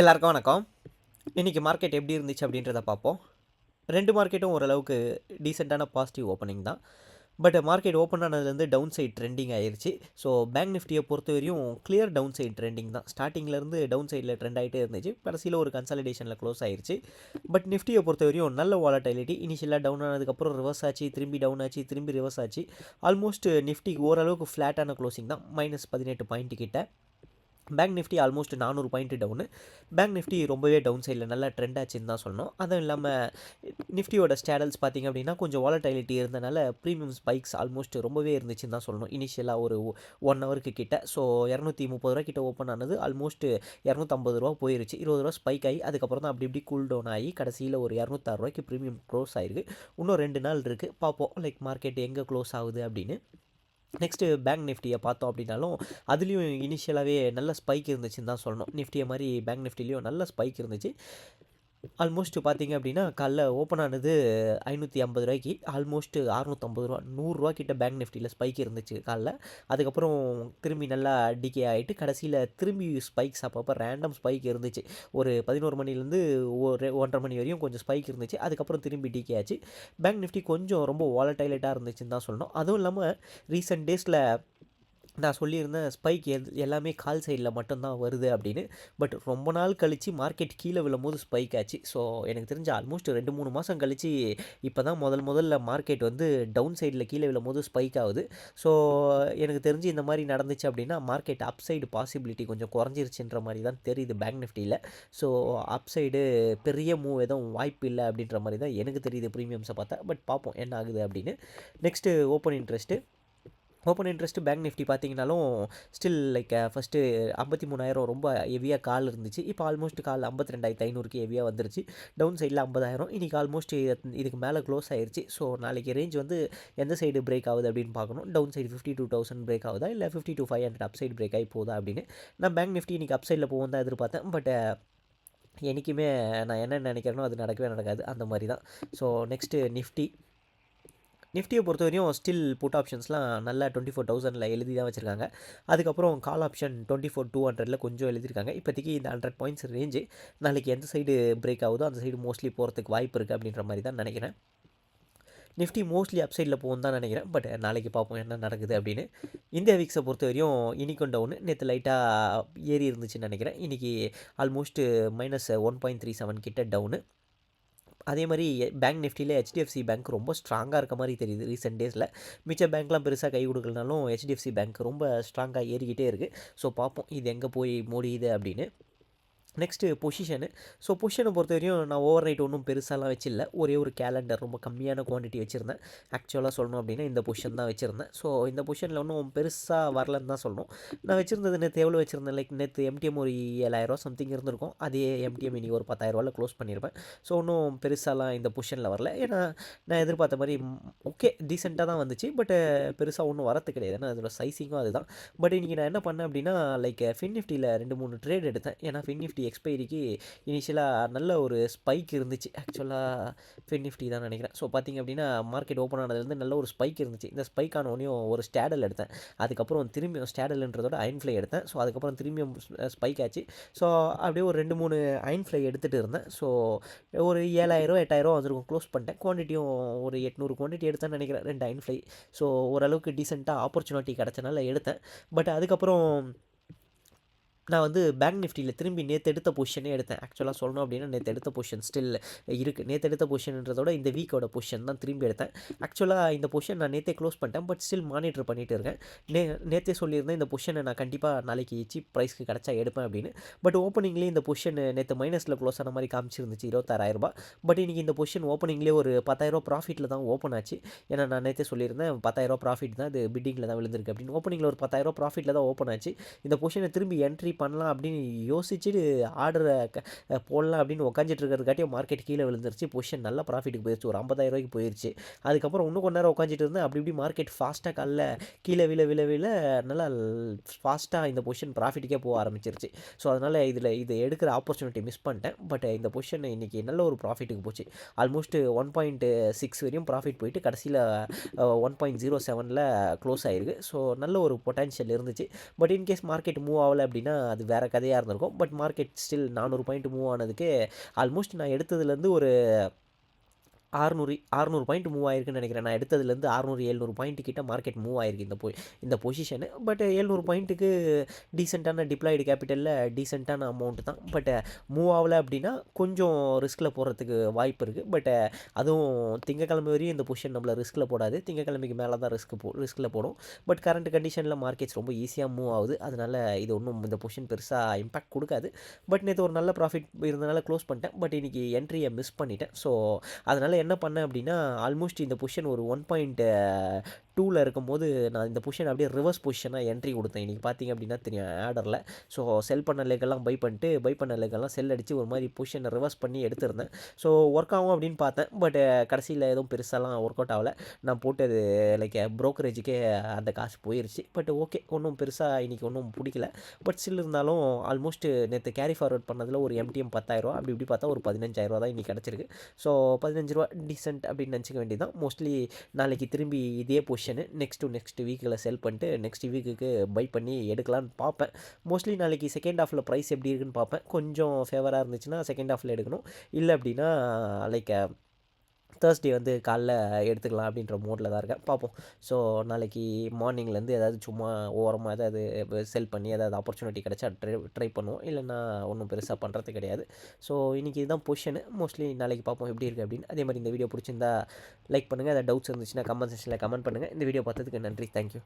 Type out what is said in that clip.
எல்லாருக்கும் வணக்கம். இன்றைக்கி மார்க்கெட் எப்படி இருந்துச்சு அப்படின்றத பார்ப்போம். ரெண்டு மார்க்கெட்டும் ஓரளவுக்கு டீசெண்டான பாசிட்டிவ் ஓப்பனிங் தான். பட் மார்க்கெட் ஓப்பன் ஆனதுலேருந்து டவுன் சைட் ட்ரெண்டிங் ஆயிருச்சு. ஸோ பேங்க் நிஃப்டியை பொறுத்த வரையும் கிளியர் டவுன் சைட் ட்ரெண்டிங் தான் ஸ்டார்டிங்லேருந்து டவுன் சைடில் ட்ரெண்ட் ஆகிட்டே இருந்துச்சு. கடைசியில் ஒரு கன்சாலிடேஷனில் க்ளோஸ் ஆயிடுச்சு பட் நிஃப்டியை பொறுத்த வரையும் நல்ல வாலட்டிலிட்டி இனிஷியலாக டவுன் ஆனதுக்கப்புறம் ரிவர்ஸ் ஆச்சு. திரும்பி டவுன் ஆச்சு. திரும்பி ரிவர்ஸ் ஆச்சு. ஆல்மோஸ்ட் நிஃப்டி ஓரளவுக்கு ஃப்ளாட்டான க்ளோசிங் தான். மைனஸ் பதினெட்டு பாயிண்ட் கிட்ட. பேங்க் நிஃப்டி ஆல்மோஸ்ட் நானூறு பாயிண்ட் டவுனு பேங்க் நிஃப்டி ரொம்பவே டவுன் சைடில் நல்லா ட்ரெண்ட் ஆச்சுன்னு தான் சொல்லணும். அதுவும் இல்லாமல் நிஃப்டியோட ஸ்டேடல்ஸ் பார்த்திங்க அப்படின்னா கொஞ்சம் வாலட்டிலிட்டி இருந்தனால ப்ரீமியம் ஸ்பைக்ஸ் ஆல்மோஸ்ட் ரொம்பவே இருந்துச்சுன்னு தான் சொல்லணும். இனிஷியலாக ஒரு ஒன் ஹவருக்கு கிட்ட. ஸோ இரநூத்தி முப்பது ரூபா கிட்ட ஓப்பன் ஆனது ஆல்மோஸ்ட் இரநூத்தம்பது ரூபா போயிருச்சு. இருபது ரூபா ஸ்பைக் ஆகி அதுக்கப்புறம் தான் அப்படி இப்படி கூல் டவுன் ஆகி கடைசியில் ஒரு இரநூத்தாறு ரூபாய்க்கு ப்ரீமியம் க்ளோஸ் ஆயிருக்கு. இன்னும் ரெண்டு நாள் இருக்குது பார்ப்போம் லைக் மார்க்கெட் எங்கே க்ளோஸ் ஆகுது அப்படின்னு. நெக்ஸ்ட்டு பேங்க் நிஃப்டியை பார்த்தோம் அப்படின்னாலும் அதுலேயும் இனிஷியலாகவே நல்ல ஸ்பைக் இருந்துச்சுன்னு தான் சொல்லணும். நிஃப்டியை மாதிரி பேங்க் நிஃப்டிலையும் நல்ல ஸ்பைக் இருந்துச்சு. ஆல்மோஸ்ட் பார்த்தீங்க அப்படின்னா காலைல ஓப்பன் ஆனது ஐநூற்றி ஐம்பது ரூபாய்க்கு ஆல்மோஸ்ட் அறுநூற்றம்பது ரூபா நூறுரூவா கிட்ட பேங்க் நிஃப்டியில் ஸ்பைக் இருந்துச்சு காலைல. அதுக்கப்புறம் திரும்பி நல்லா டிகே ஆகிட்டு கடைசியில் திரும்பி ஸ்பைக்ஸ் அப்பப்போ ரேண்டம் ஸ்பைக் இருந்துச்சு. ஒரு பதினோரு மணிலேருந்து ஒரு ஒன்றரை மணி வரையும் கொஞ்சம் ஸ்பைக் இருந்துச்சு. அதுக்கப்புறம் திரும்பி டிகே ஆச்சு. பேங்க் நிஃப்டி கொஞ்சம் ரொம்ப வாலட்டைலேட்டாக இருந்துச்சுன்னு தான் சொல்லணும். அதுவும் இல்லாமல் ரீசெண்ட் டேஸில் நான் சொல்லியிருந்தேன் ஸ்பைக் எது எல்லாமே கால் சைடில் மட்டும்தான் வருது அப்படின்னு. பட் ரொம்ப நாள் கழித்து மார்க்கெட் கீழே விழும்போது ஸ்பைக் ஆச்சு. ஸோ எனக்கு தெரிஞ்ச ஆல்மோஸ்ட் ரெண்டு மூணு மாதம் கழித்து இப்போ தான் முதல் முதல்ல மார்க்கெட் வந்து டவுன் சைடில் கீழே விழும்போது ஸ்பைக் ஆகுது. ஸோ எனக்கு தெரிஞ்சு இந்த மாதிரி நடந்துச்சு அப்படின்னா மார்க்கெட் அப் சைடு பாசிபிலிட்டி கொஞ்சம் குறைஞ்சிருச்சுன்ற மாதிரி தான் தெரியுது பேங்க் நிஃப்டியில் ஸோ அப் சைடு பெரிய மூவ் எதுவும் வாய்ப்பு இல்லை அப்படின்ற மாதிரி தான் எனக்கு தெரியுது ப்ரீமியம்ஸை பார்த்தா. பட் பார்ப்போம் என்ன ஆகுது அப்படின்னு. Next open interest open interest bank Nifty பார்த்தீங்கனாலும் ஸ்டில் லைக் ஃபஸ்ட்டு ஐம்பத்தி மூணாயிரம் ரொம்ப ஹெவியாக கால் இருந்துச்சு. இப்போ ஆல்மோஸ்ட் கால் ஐம்பத்தி ரெண்டாயிரத்து ஐநூறுக்கு ஹெவியாக வந்துருச்சு. டவுன் சைடில் ஐம்பதாயிரம். இன்றைக்கி ஆல்மோஸ்ட் இதுக்கு மேலே க்ளோஸ் ஆயிடுச்சு ஸோ நாளைக்கு ரேஞ்ச் வந்து எந்த சைடு பிரேக் ஆகுது அப்படின்னு பார்க்கணும். Down side fifty two thousand break ஆகுதா? இல்லை fifty two five hundred up side break ஆகி போகுதா அப்படின்னு. நான் பேங்க் நிஃப்டி இன்றைக்கி அப் சைடில் போகும் தான் எதிர்பார்த்தேன். பட் என்றைக்குமே நான் என்ன நினைக்கிறேனோ அது நடக்கவே நடக்காது. அந்த மாதிரி தான் ஸோ நெக்ஸ்ட்டு நிஃப்டி நிஃப்டியை பொறுத்த வரையும் ஸ்டில் புட் ஆப்ஷன்ஸ்லாம் நல்லா டுவெண்ட்டி ஃபோர் தௌசண்டில் எழுதி தான் வச்சுருக்காங்க. அதுக்கப்புறம் call option twenty four two ஹண்ட்ரடில் கொஞ்சம் எழுதியிருக்காங்க. இப்போதைக்கு இந்த ஹண்ட்ரட் பாயிண்ட்ஸ் ரேஞ்சு நாளைக்கு எந்த சைடு பிரேக் ஆகுதோ அந்த சைடு மோஸ்ட்லி போகிறதுக்கு வாய்ப்பு இருக்குது அப்படின்ற மாதிரி தான் நினைக்கிறேன். நிஃப்டி மோஸ்ட்லி அப்சைடில் போகும் தான் நினைக்கிறேன். பட் நாளைக்கு பார்ப்போம் என்ன நடக்குது அப்படின்னு. இந்தியா வீக்ஸை பொறுத்த வரையும் இன்றைக்கும் நேற்று லைட்டாக ஏறி இருந்துச்சுன்னு நினைக்கிறேன். இன்றைக்கி almost minus one point three seven கிட்ட டவுனு அதே மாதிரி பேங்க் நிஃப்டியில் ஹெச்டிஎஃப்சி பேங்க் ரொம்ப ஸ்ட்ராங்காக இருக்க மாதிரி தெரியுது ரீசெண்ட் டேஸில் மிச்ச பேங்க்லாம் பெருசாக கை கொடுக்கலனாலும் ஹெச்டிஎஃப்சி பேங்க் ரொம்ப ஸ்ட்ராங்காக ஏறிக்கிட்டே இருக்குது ஸோ பார்ப்போம் இது எங்கே போய் முடியுது அப்படின்னு. நெக்ஸ்ட்டு பொசிஷனு ஸோ பொசிஷனை பொறுத்த வரையும் நான் ஓவர் நைட் ஒன்றும் பெருசாலாம் வச்சில்ல. ஒரே ஒரு கேலண்டர் ரொம்ப கம்மியான குவான்டிட்டி வச்சுருந்தேன். ஆக்சுவலாக சொல்லணும் அப்படின்னா இந்த பொசிஷன் தான் வச்சுருந்தேன். ஸோ இந்த பொசிஷனில் ஒன்றும் பெருசாக வரலன்னு தான் சொல்லணும். நான் வச்சுருந்தது நேற்று எவ்வளோ வச்சுருந்தேன்? லைக் நேற்று எம்டிஎம் ஒரு ஏழாயிரரூவா சம்திங் இருந்திருக்கும். அதே எம்டிஎம் இன்றைக்கி ஒரு பத்தாயிரரூவாவில் க்ளோஸ் பண்ணியிருப்பேன் ஸோ ஒன்றும் பெருசாலாம் இந்த பொசிஷனில் வரல. ஏன்னா நான் எதிர்பார்த்த மாதிரி ஓகே டீசெண்டாக தான் வந்துச்சு. பட் பெருசாக ஒன்றும் வரத்து கிடையாது. ஏன்னா அதோட சைஸிங்கும் அதுதான். பட் இன்றைக்கி நான் என்ன பண்ணேன் அப்படின்னா லைக் ஃபின் நிஃப்டியில் ரெண்டு மூணு ட்ரேட் எடுத்தேன். ஏன்னா ஃபின் நிஃப்டி எக்ஸ்பைரிக்கு இனிஷியலாக நல்ல ஒரு ஸ்பைக் இருந்துச்சு. ஆக்சுவலாக ஃபின் நிஃப்டி தான் நினைக்கிறேன். ஸோ பார்த்திங்க அப்படின்னா மார்க்கெட் ஓப்பன் ஆனதுலேருந்து நல்ல ஒரு ஸ்பைக் இருந்துச்சு. இந்த ஸ்பைக் ஆனவனையும் ஒரு ஸ்டேடல் எடுத்தேன். அதுக்கப்புறம் திரும்பியும் ஸ்டேடல்ன்றதோட அயன் ஃப்ளை எடுத்தேன். ஸோ அதுக்கப்புறம் திரும்பியும் ஸ்பைக் ஆச்சு. ஸோ அப்படியே ஒரு ரெண்டு மூணு அயன் ஃப்ளை எடுத்துகிட்டு இருந்தேன். ஸோ ஒரு ஏழாயிரம் எட்டாயிரம் வந்துருக்கும். க்ளோஸ் பண்ணிட்டேன். குவான்டிட்டியும் ஒரு எட்நூறு குவான்டிட்டி எடுத்தேன்னு நினைக்கிறேன். ரெண்டு அயன் ஃப்ளை ஸோ ஓரளவுக்கு டீசெண்டாக ஆப்பர்ச்சுனிட்டி கிடச்சனால எடுத்தேன். பட் அதுக்கப்புறம் நான் வந்து பேங்க் நிஃப்டியில் திரும்பி நேற்று எடுத்த பொசிஷனே எடுத்தேன். ஆக்சுவலாக சொல்லணும் அப்படின்னா நேற்று எடுத்த பொசிஷன் ஸ்டில் இருக்குது நேற்று எடுத்த பொசிஷன்றதோட இந்த வீக்கோட பொசிஷன் தான் திரும்பி எடுத்தேன். ஆக்சுவலாக இந்த பொசிஷன் நான் நேற்றே க்ளோஸ் பண்ணிட்டேன் பட் ஸ்டில் மானிட்டர் பண்ணிகிட்டு இருக்கேன். நே நேற்றே சொல்லியிருந்தேன் இந்த பொசிஷனை நான் கண்டிப்பாக நாளைக்கு சீப் ப்ரைஸ்க்கு கிடச்சா எடுப்பேன் அப்படின்னு. பட் ஓப்பனிங்லேயே இந்த பொசிஷன் நேற்று மைனஸில் க்ளோஸ் ஆன மாதிரி காமிச்சிருந்துச்சு இருபத்தாறாயிரரூபா பட் இன்றைக்கி இந்த பொசிஷன் ஓப்பனிங்லேயே ஒரு பத்தாயிரரூபா ப்ராஃபிட்டில் தான் ஓப்பன் ஆச்சு. ஏன்னா நான் நேற்றே சொல்லியிருந்தேன் பத்தாயிரரூபா ப்ராஃபிட் தான் இது பிட்டிங்கில் தான் விழுந்திருக்கு அப்படின்னு. ஓப்பனிங்கில் ஒரு பத்தாயிரரூபா ப்ராஃபிட்டில் தான் ஓப்பன் ஆச்சு. இந்த பொசிஷனை திரும்பி என்ட்ரி பண்ணலாம் அப்படின்னு யோசிச்சுட்டு ஆர்டரை போடலாம் அப்படின்னு உட்காந்துட்டு மார்க்கெட் கீழே விழுந்துருச்சு. பொசிஷன் நல்ல ப்ராஃபிட்டுக்கு போயிடுச்சு ஒரு ஐம்பதாயிரம் ரூபாய்க்கு போயிடுச்சு அதுக்கப்புறம் இன்னும் கொஞ்ச நேரம் உட்காந்துட்டு இருந்தேன். அப்படி இப்படி மார்க்கெட் ஃபாஸ்ட்டாக கல்ல கீழே விழ விழ விழ நல்லா ஃபாஸ்ட்டாக இந்த பொசிஷன் ப்ராஃபிட்டுக்கே போக ஆரம்பிச்சிருச்சு. ஸோ அதனால் இதில் இது எடுக்கிற ஆப்பர்ச்சுனிட்டி மிஸ் பண்ணிட்டேன். பட் இந்த பொசிஷன் இன்றைக்கி நல்ல ஒரு ப்ராஃபிட்டுக்கு போச்சு. ஆல்மோஸ்ட் ஒன் பாயிண்ட் சிக்ஸ் வரையும் ப்ராஃபிட் போயிட்டு கடைசியில் ஒன் பாயிண்ட் ஜீரோ செவனில் க்ளோஸ் ஆகிருக்கு ஸோ நல்ல ஒரு பொட்டன்ஷியல் இருந்துச்சு. பட் இன்கேஸ் மார்க்கெட் மூவ் ஆகலை அப்படின்னா அது வேறு கதையாக இருந்திருக்கும். பட் மார்க்கெட் ஸ்டில் நானூறு பாயிண்ட் மூவ் ஆனதுக்கு ஆல்மோஸ்ட் நான் எடுத்ததுலேருந்து ஒரு ஆறுநூறு ஆறுநூறு பாயிண்ட் மூவ் ஆயிருக்குன்னு நினைக்கிறேன். நான் எடுத்ததுலேருந்து ஆறுநூறு எழுநூறு பாயிண்ட் கிட்ட மார்க்கெட் மூவ் ஆயிருக்கு இந்த பொ இந்த பொசிஷனு பட் எழுநூறு பாயிண்ட்டுக்கு டீசெண்டான டிப்ளாய்டு கேபிட்டலில் டீசெண்டான அமௌண்ட் தான். பட் மூவ் ஆகலை அப்படின்னா கொஞ்சம் ரிஸ்கில் போகிறதுக்கு வாய்ப்பு இருக்குது பட் அதுவும் திங்கக்கிழமை வரையும் இந்த பொசிஷன் நம்மளை ரிஸ்கில் போடாது. திங்கக்கிழமைக்கு மேலே தான் ரிஸ்க் போ ரிஸ்கில் போடும். பட் கரண்ட் கண்டிஷனில் மார்க்கெட்ஸ் ரொம்ப ஈஸியாக மூவ் ஆகுது. அதனால் இது ஒன்றும் இந்த பொசிஷன் பெருசாக இம்பாக்ட் கொடுக்காது. பட் நேற்று ஒரு நல்ல ப்ராஃபிட் இருந்தனால க்ளோஸ் பண்ணிட்டேன். பட் இன்றைக்கி என்ட்ரியை மிஸ் பண்ணிட்டேன். ஸோ அதனால் என்ன பண்ணேன் அப்படின்னா ஆல்மோஸ்ட் இந்த பொசிஷன் ஒரு ஒன் பாயிண்ட் டூவில் இருக்கும்போது நான் இந்த பொசிஷன் அப்படியே ரிவர்ஸ் பொசிஷனாக என்ட்ரி கொடுத்தேன். இன்றைக்கி பார்த்தீங்க அப்படின்னா தெரியும் ஆர்டரில் ஸோ செல் பண்ண லெக்கெல்லாம் பை பண்ணிட்டு பை பண்ண லெக்கெல்லாம் செல் அடித்து ஒரு மாதிரி பொசிஷனை ரிவர்ஸ் பண்ணி எடுத்திருந்தேன். ஸோ ஒர்க் ஆகும் அப்படின்னு பார்த்தேன். பட் கடைசியில் எதுவும் பெருசாலாம் ஒர்க் அவுட் ஆகலை. நான் போட்டது லைக் ப்ரோக்கரேஜுக்கே அந்த காசு போயிருச்சு. பட் ஓகே ஒன்றும் பெருசாக இன்றைக்கி ஒன்றும் பிடிக்கல. பட் ஸ்டில் இருந்தாலும் ஆல்மோஸ்ட் நேற்று கேரி ஃபார்வர்ட் பண்ணதில் ஒரு எம்டிஎம் பத்தாயிரரூவா அப்படி இப்படி பார்த்தா ஒரு பதினஞ்சாயிரரூவா தான் இன்றைக்கி கிடச்சிருக்கு. ஸோ பதினஞ்சு ரூபா டீசென்ட் அப்படின்னு நினச்சிக்க வேண்டியதான் மோஸ்ட்லி நாளைக்கு திரும்பி இதே பொசிஷன் நெக்ஸ்ட் டு நெக்ஸ்ட் வீக்கில் செல் பண்ணிட்டு நெக்ஸ்ட் வீக்குக்கு பை பண்ணி எடுக்கலான்னு பார்ப்பேன். மோஸ்ட்லி நாளைக்கு செகண்ட் ஹாஃபில் ப்ரைஸ் எப்படி இருக்குன்னு பார்ப்பேன். கொஞ்சம் ஃபேவராக இருந்துச்சுன்னா செகண்ட் ஹாஃபில் எடுக்கணும். இல்லை அப்படின்னா லைக் தேர்ஸ்டே வந்து காலைல எடுத்துக்கலாம் அப்படின்ற மோடில் தான் இருக்கேன். பார்ப்போம். ஸோ நாளைக்கு மார்னிங்லேருந்து ஏதாவது சும்மா ஓரமாக ஏதாவது செல் பண்ணி ஏதாவது ஆப்பர்ச்சுனிட்டி கிடச்சா ட்ரை ட்ரை பண்ணுவோம். இல்லைன்னா ஒன்றும் பெருசாக பண்ணுறது கிடையாது. ஸோ இன்றைக்கி இதுதான் பொசிஷனு மோஸ்ட்லி நாளைக்கு பார்ப்போம் எப்படி இருக்குது அப்படின்னு. அதே மாதிரி இந்த வீடியோ பிடிச்சிருந்தா லைக் பண்ணுங்கள் ஏதாவது டவுட்ஸ் இருந்துச்சுன்னா கமெண்ட் செக்ஷனில் கமெண்ட் பண்ணுங்கள் இந்த வீடியோ பார்த்ததுக்கு நன்றி. தேங்க்யூ